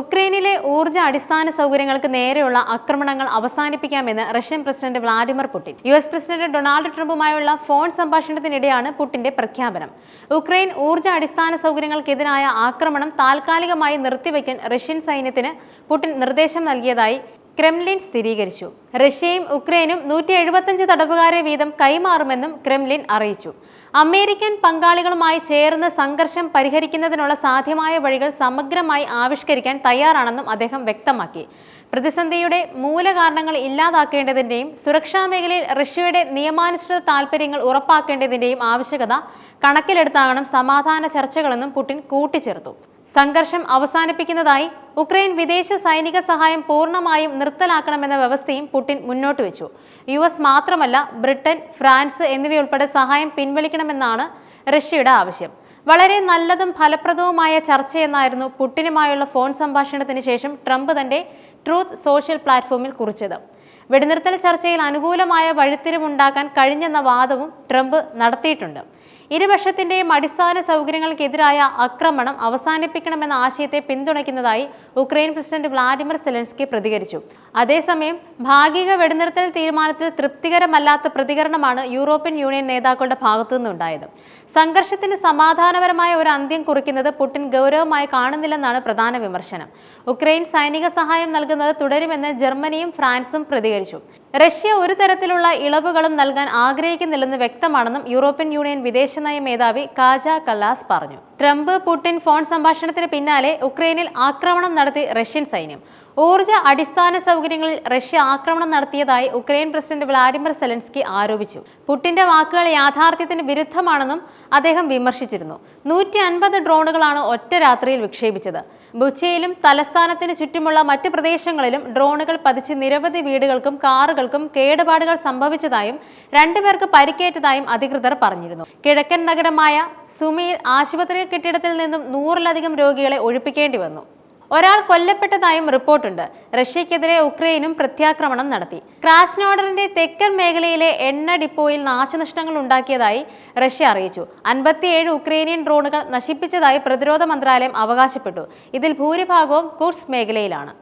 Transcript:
ഉക്രൈനിലെ ഊർജ അടിസ്ഥാന സൗകര്യങ്ങൾക്ക് നേരെയുള്ള ആക്രമണങ്ങൾ അവസാനിപ്പിക്കാമെന്ന് Russian president Vladimir Putin. U S president Donald ട്രംപുമായുള്ള phone സംഭാഷണത്തിനിടെയാണ് പുടിന്റെ പ്രഖ്യാപനം. ഉക്രൈൻ ഊർജ അടിസ്ഥാന സൗകര്യങ്ങൾക്കെതിരായ ആക്രമണം താൽക്കാലികമായി നിർത്തിവെക്കാൻ റഷ്യൻ സൈന്യത്തിന് പുടിൻ നിർദ്ദേശം നൽകിയതായി ക്രെംലിൻ സ്ഥിരീകരിച്ചു. റഷ്യയും ഉക്രൈനും നൂറ്റി എഴുപത്തഞ്ച് തടവുകാരെ വീതം കൈമാറുമെന്നും ക്രെംലിൻ അറിയിച്ചു. അമേരിക്കൻ പങ്കാളികളുമായി ചേർന്ന് സംഘർഷം പരിഹരിക്കുന്നതിനുള്ള സാധ്യമായ വഴികൾ സമഗ്രമായി ആവിഷ്കരിക്കാൻ തയ്യാറാണെന്നും അദ്ദേഹം വ്യക്തമാക്കി. പ്രതിസന്ധിയുടെ മൂലകാരണങ്ങൾ ഇല്ലാതാക്കേണ്ടതിന്റെയും സുരക്ഷാ മേഖലയിൽ റഷ്യയുടെ നിയമാനുസൃത താൽപര്യങ്ങൾ ഉറപ്പാക്കേണ്ടതിന്റെയും ആവശ്യകത കണക്കിലെടുത്താകണം സമാധാന ചർച്ചകളെന്നും പുടിൻ കൂട്ടിച്ചേർത്തു. സംഘർഷം അവസാനിപ്പിക്കുന്നതായി ഉക്രൈൻ വിദേശ സൈനിക സഹായം പൂർണമായും നിർത്തലാക്കണമെന്ന വ്യവസ്ഥയും പുടിൻ മുന്നോട്ട് വെച്ചു. യു എസ് മാത്രമല്ല ബ്രിട്ടൻ ഫ്രാൻസ് എന്നിവയുൾപ്പെടെ സഹായം പിൻവലിക്കണമെന്നാണ് റഷ്യയുടെ ആവശ്യം. വളരെ നല്ലതും ഫലപ്രദവുമായ ചർച്ചയെന്നായിരുന്നു പുടിനുമായുള്ള ഫോൺ സംഭാഷണത്തിന് ശേഷം ട്രംപ് തന്റെ ട്രൂത്ത് സോഷ്യൽ പ്ലാറ്റ്ഫോമിൽ കുറിച്ചത്. വെടിനിർത്തൽ ചർച്ചയിൽ അനുകൂലമായ വഴിത്തിരിവുണ്ടാക്കാൻ കഴിഞ്ഞെന്ന വാദവും ട്രംപ് നടത്തിയിട്ടുണ്ട്. ഇരുപക്ഷത്തിന്റെയും അടിസ്ഥാന സൗകര്യങ്ങൾക്കെതിരായ ആക്രമണം അവസാനിപ്പിക്കണമെന്ന ആശയത്തെ പിന്തുണയ്ക്കുന്നതായി ഉക്രൈൻ പ്രസിഡന്റ് വ്ളാഡിമിർ സെലൻസ്കി പ്രതികരിച്ചു. അതേസമയം ഭാഗിക വെടിനിർത്തൽ തീരുമാനത്തിൽ തൃപ്തികരമല്ലാത്ത പ്രതികരണമാണ് യൂറോപ്യൻ യൂണിയൻ നേതാക്കളുടെ ഭാഗത്തു നിന്നുണ്ടായത് സംഘർഷത്തിന് സമാധാനപരമായ ഒരു അന്ത്യം കുറിക്കുന്നത് പുടിൻ ഗൗരവമായി കാണുന്നില്ലെന്നാണ് പ്രധാന വിമർശനം. ഉക്രൈൻ സൈനിക സഹായം നൽകുന്നത് തുടരുമെന്ന് ജർമ്മനിയും ഫ്രാൻസും പ്രതികരിച്ചു. റഷ്യ ഒരു തരത്തിലുള്ള ഇളവുകളും നൽകാൻ ആഗ്രഹിക്കുന്നില്ലെന്ന് വ്യക്തമാണെന്നും യൂറോപ്യൻ യൂണിയൻ വിദേശനയ മേധാവി കാജ കല്ലാസ് പറഞ്ഞു. ട്രംപ് പുടിൻ ഫോൺ സംഭാഷണത്തിന് പിന്നാലെ ഉക്രൈനിൽ ആക്രമണം നടത്തി റഷ്യൻ സൈന്യം. ഊർജ അടിസ്ഥാന സൗകര്യങ്ങളിൽ റഷ്യ ആക്രമണം നടത്തിയതായി ഉക്രൈൻ പ്രസിഡന്റ് വ്ളാഡിമിർ സെലൻസ്കി ആരോപിച്ചു. പുടിന്റെ വാക്കുകൾ യാഥാർത്ഥ്യത്തിന് വിരുദ്ധമാണെന്നും അദ്ദേഹം വിമർശിച്ചിരുന്നു. നൂറ്റി അൻപത് ഡ്രോണുകളാണ് ഒറ്റ രാത്രിയിൽ വിക്ഷേപിച്ചത്. ബുച്ചയിലും തലസ്ഥാനത്തിന് ചുറ്റുമുള്ള മറ്റ് പ്രദേശങ്ങളിലും ഡ്രോണുകൾ പതിച്ച് നിരവധി വീടുകൾക്കും കാറുകൾക്കും കേടുപാടുകൾ സംഭവിച്ചതായും രണ്ടുപേർക്ക് പരിക്കേറ്റതായും അധികൃതർ പറഞ്ഞിരുന്നു. കിഴക്കൻ നഗരമായ സുമിയിൽ ആശുപത്രി കെട്ടിടത്തിൽ നിന്നും നൂറിലധികം രോഗികളെ ഒഴിപ്പിക്കേണ്ടി വന്നു. ഒരാൾ കൊല്ലപ്പെട്ടതായും റിപ്പോർട്ടുണ്ട്. റഷ്യക്കെതിരെ ഉക്രൈനും പ്രത്യാക്രമണം നടത്തി. ക്രാസ്നോഡറിന്റെ തെക്കൻ മേഖലയിലെ എണ്ണ ഡിപ്പോയിൽ നാശനഷ്ടങ്ങൾ ഉണ്ടാക്കിയതായി റഷ്യ അറിയിച്ചു. അൻപത്തിയേഴ് ഉക്രൈനിയൻ ഡ്രോണുകൾ നശിപ്പിച്ചതായി പ്രതിരോധ മന്ത്രാലയം അവകാശപ്പെട്ടു. ഇതിൽ ഭൂരിഭാഗവും കുർസ് മേഖലയിലാണ്.